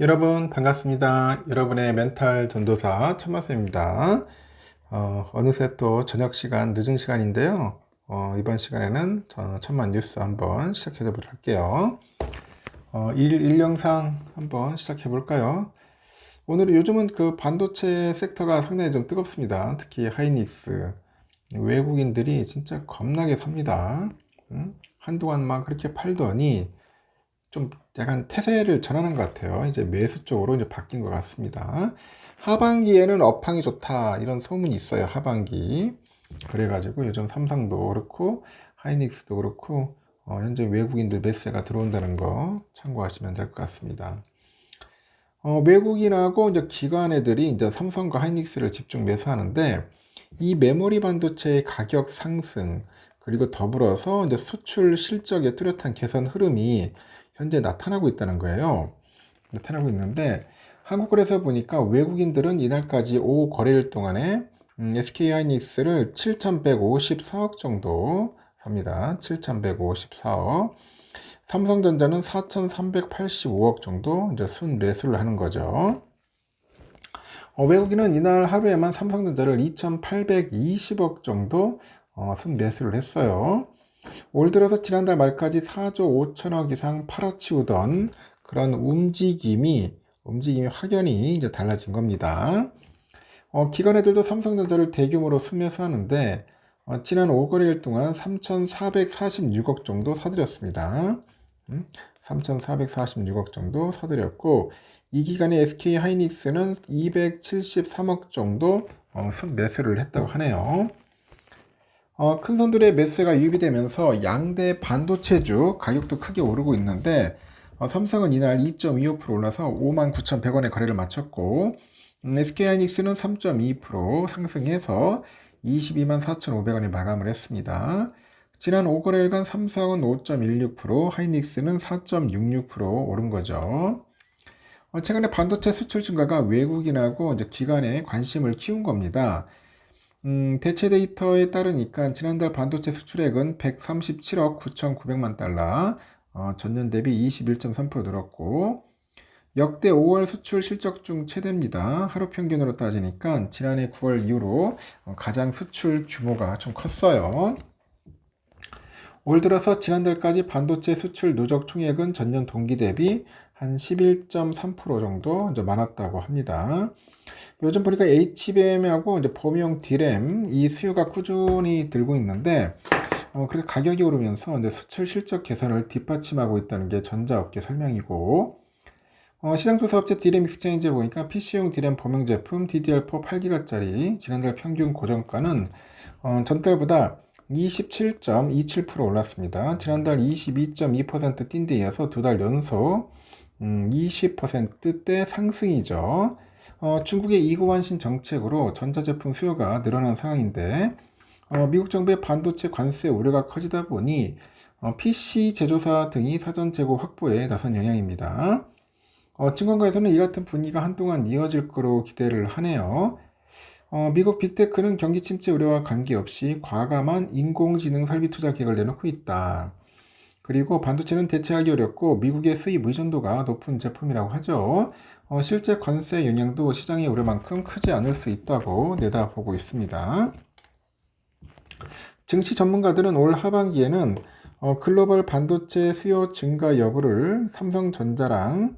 여러분 반갑습니다. 여러분의 멘탈 전도사 천마세입니다. 어, 어느새 또 저녁 시간 늦은 시간인데요. 어, 이번 시간에는 저 천만 뉴스 한번 시작해 보도록 할게요. 어, 일, 일 영상 한번 시작해 볼까요? 오늘은 요즘은 그 반도체 섹터가 상당히 좀 뜨겁습니다. 특히 하이닉스 외국인들이 진짜 겁나게 삽니다. 음? 한동안 막 그렇게 팔더니 좀 약간 태세를 전하는 것 같아요. 이제 매수 쪽으로 이제 바뀐 것 같습니다. 하반기에는 업황이 좋다 이런 소문이 있어요. 하반기 그래가지고 요즘 삼성도 그렇고 하이닉스도 그렇고 어, 현재 외국인들 매수가 들어온다는 거 참고하시면 될 것 같습니다. 어, 외국인하고 이제 기관 애들이 이제 삼성과 하이닉스를 집중 매수하는데 이 메모리 반도체의 가격 상승 그리고 더불어서 이제 수출 실적의 뚜렷한 개선 흐름이 현재 나타나고 있다는 거예요. 나타나고 있는데 한국거래소 보니까 외국인들은 이날까지 5 거래일 동안에 음, SK 하이닉스를 7,154억 정도 삽니다. 7,154억. 삼성전자는 4,385억 정도 이제 순 매수를 하는 거죠. 어, 외국인은 이날 하루에만 삼성전자를 2,820억 정도 어, 순 매수를 했어요. 올 들어서 지난달 말까지 4조 5천억 이상 팔아치우던 그런 움직임이 움직임이 확연히 이제 달라진 겁니다. 어, 기관 애들도 삼성전자를 대규모로 순매수하는데 어, 지난 5거래일 동안 3,446억 정도 사들였습니다. 음? 3,446억 정도 사들였고 이 기간에 SK 하이닉스는 273억 정도 어, 순매수를 했다고 하네요. 어, 큰 선들의 매수가 유입되면서 양대 반도체주 가격도 크게 오르고 있는데 어, 삼성은 이날 2.25% 올라서 59,100원에 거래를 마쳤고 음, SK하이닉스는 3.2% 상승해서 22만 4,500원에 마감을 했습니다. 지난 5거래일간 삼성은 5.16%, 하이닉스는 4.66% 오른 거죠. 어, 최근에 반도체 수출 증가가 외국인하고 이제 기관에 관심을 키운 겁니다. 음, 대체 데이터에 따르니까 지난달 반도체 수출액은 137억 9,900만 달러, 어, 전년 대비 21.3% 늘었고, 역대 5월 수출 실적 중 최대입니다. 하루 평균으로 따지니까 지난해 9월 이후로 어, 가장 수출 규모가 좀 컸어요. 올 들어서 지난달까지 반도체 수출 누적 총액은 전년 동기 대비 한 11.3% 정도 많았다고 합니다. 요즘 보니까 HBM하고 이제 범용 D램 이 수요가 꾸준히 들고 있는데 어, 그래서 가격이 오르면서 이제 수출 실적 개선을 뒷받침하고 있다는 게 전자업계 설명이고 어, 시장조사 업체 D램 익스체인지에 보니까 PC용 D램 범용 제품 DDR4 8기가짜리 지난달 평균 고정가는 어, 전달보다 27.27% 올랐습니다. 지난달 22.2%뛴 데 이어서 두 달 연속 음, 20%대 상승이죠. 어, 중국의 이고환신 정책으로 전자제품 수요가 늘어난 상황인데 어, 미국 정부의 반도체 관세 우려가 커지다 보니 어, PC 제조사 등이 사전 재고 확보에 나선 영향입니다. 어, 증권가에서는 이 같은 분위기가 한동안 이어질 거로 기대를 하네요. 어, 미국 빅테크는 경기 침체 우려와 관계없이 과감한 인공지능 설비 투자 계획을 내놓고 있다. 그리고 반도체는 대체하기 어렵고 미국의 수입 의존도가 높은 제품이라고 하죠. 어, 실제 관세 영향도 시장의 우려만큼 크지 않을 수 있다고 내다보고 있습니다. 증시 전문가들은 올 하반기에는 어, 글로벌 반도체 수요 증가 여부를 삼성전자랑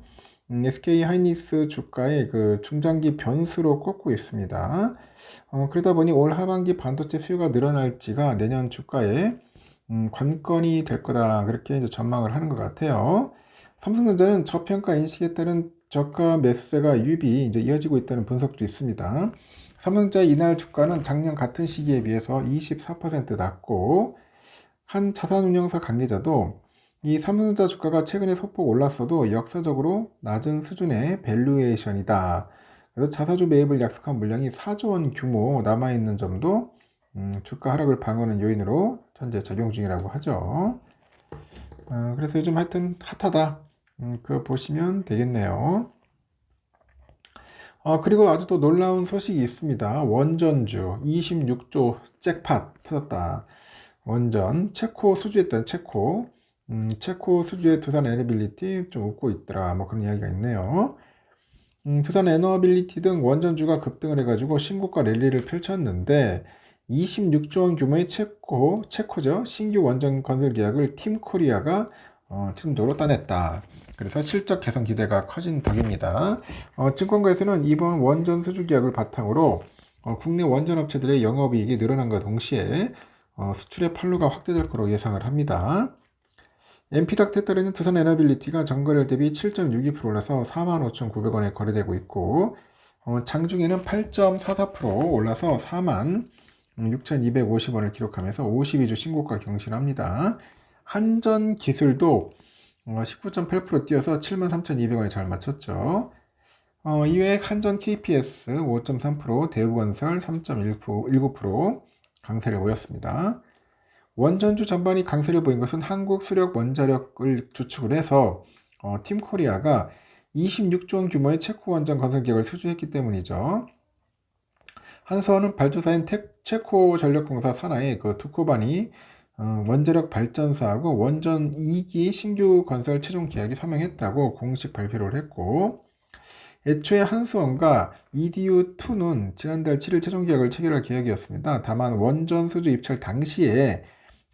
음, SK 하이닉스 주가의 그 중장기 변수로 꼽고 있습니다. 어, 그러다 보니 올 하반기 반도체 수요가 늘어날지가 내년 주가에 음, 관건이 될 거다 그렇게 전망을 하는 것 같아요. 삼성전자는 저평가 인식에 따른 저가 매수세가 유입이 이제 이어지고 있다는 분석도 있습니다. 삼성전자 이날 주가는 작년 같은 시기에 비해서 24% 낮고 한 자산운용사 관계자도 이 삼성전자 주가가 최근에 소폭 올랐어도 역사적으로 낮은 수준의 밸류에이션이다. 그래서 자사주 매입을 약속한 물량이 4조 원 규모 남아있는 점도 음, 주가 하락을 방어하는 요인으로 현재 적용 중이라고 하죠. 어, 그래서 요즘 하여튼 핫하다. 음, 그거 보시면 되겠네요. 어, 그리고 아주 또 놀라운 소식이 있습니다. 원전주 26조 잭팟 터졌다. 원전 체코 수주했던 체코 음, 체코 수주의 두산 에너빌리티 좀 웃고 있더라. 뭐 그런 이야기가 있네요. 음, 두산 에너빌리티 등 원전주가 급등을 해가지고 신고가 랠리를 펼쳤는데 26조 원 규모의 체코, 체코죠. 신규 원전 건설 계약을 팀 코리아가 어, 최종적으로 따냈다. 그래서 실적 개선 기대가 커진 덕입니다. 어, 증권가에서는 이번 원전 수주 계약을 바탕으로 어, 국내 원전 업체들의 영업이익이 늘어난과 동시에 어, 수출의 판로가 확대될 거로 예상을 합니다. NP닥트에 따르면 두산 에너빌리티가 전거래일 대비 7.62% 올라서 45,900원에 거래되고 있고 어, 장중에는 8.44% 올라서 4만 6,250원을 기록하면서 52주 신고가 경신합니다. 한전 기술도 어, 19.8% 뛰어서 73,200원에 잘 맞췄죠. 어, 이외에 한전 KPS 5.3%, 대우건설 3.19% 강세를 보였습니다. 원전주 전반이 강세를 보인 것은 한국 수력 원자력을 주축을 해서 어, 팀코리아가 26조 원 규모의 체코 원전 건설 계획을 수주했기 때문이죠. 한서원은 발주사인 테, 체코 전력공사 산하의 그 두코반이 어, 원자력 발전사하고 원전 2기 신규 건설 최종 계약이 서명했다고 공식 발표를 했고 애초에 한수원과 EDU2는 지난달 7일 최종 계약을 체결할 계획이었습니다. 다만 원전 수주 입찰 당시에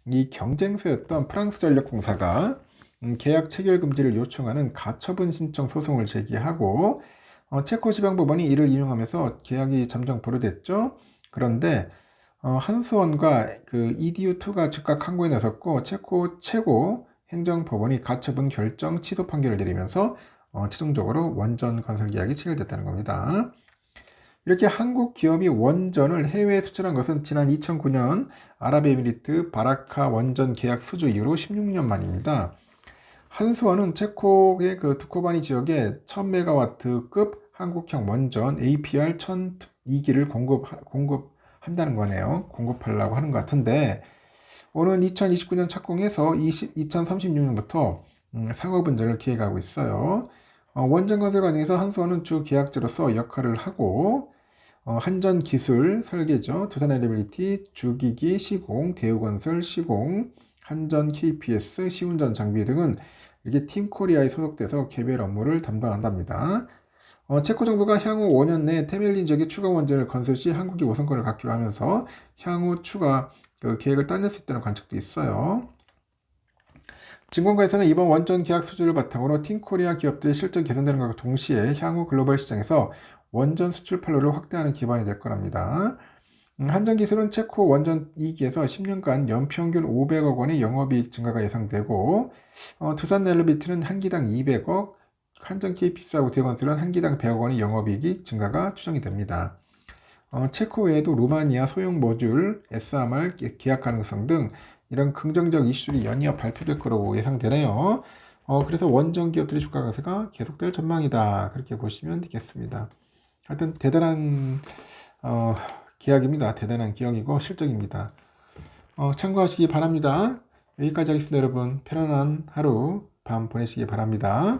이 경쟁사였던 프랑스 전력공사가 음, 계약 체결 금지를 요청하는 가처분 신청 소송을 제기하고 어, 체코 지방법원이 이를 인용하면서 계약이 잠정 보류됐죠. 그런데 어, 한수원과 그 EDU2가 즉각 항고에 나섰고 체코 최고 행정법원이 가처분 결정 취소 판결을 내리면서 어, 최종적으로 원전 건설 계약이 체결됐다는 겁니다. 이렇게 한국 기업이 원전을 해외에 수출한 것은 지난 2009년 아랍에미리트 바라카 원전 계약 수주 이후로 16년 만입니다. 한수원은 체코의 그 두코바니 지역에 1000메가와트급 한국형 원전 APR 1002기를 공급, 공급한다는 거네요. 공급하려고 하는 것 같은데, 오는 2029년 착공해서 20, 2036년부터 음, 상업운전을 기획하고 있어요. 어, 원전 건설 과정에서 한수원은 주 계약자로서 역할을 하고, 어, 한전 기술 설계죠. 두산 에너빌리티, 주기기, 시공, 대우 건설, 시공, 한전 KPS, 시운전 장비 등은 이게 팀 코리아에 소속돼서 개별 업무를 담당한답니다. 어, 체코 정부가 향후 5년 내에 테멜린 지역의 추가 원전을 건설 시 한국이 우선권을 갖기로 하면서 향후 추가 그 계획을 따낼 수 있다는 관측도 있어요. 증권가에서는 이번 원전 계약 수주를 바탕으로 팀코리아 기업들의 실적 개선되는 것과 동시에 향후 글로벌 시장에서 원전 수출 판로를 확대하는 기반이 될 거랍니다. 음, 한전기술은 체코 원전 2기에서 10년간 연평균 500억 원의 영업이익 증가가 예상되고 어, 두산 넬로비트는 한 기당 200억, 한전 KPS하고 대건설은 한 기당 100억 원의 영업이익 증가가 추정이 됩니다. 어, 체코 외에도 루마니아 소형 모듈, SMR 계약 가능성 등 이런 긍정적 이슈들이 연이어 발표될 거라고 예상되네요. 어, 그래서 원전 기업들의 주가 강세가 계속될 전망이다. 그렇게 보시면 되겠습니다. 하여튼 대단한 어, 계약입니다. 대단한 기억이고 실적입니다. 어, 참고하시기 바랍니다. 여기까지 하겠습니다, 여러분. 편안한 하루 밤 보내시기 바랍니다.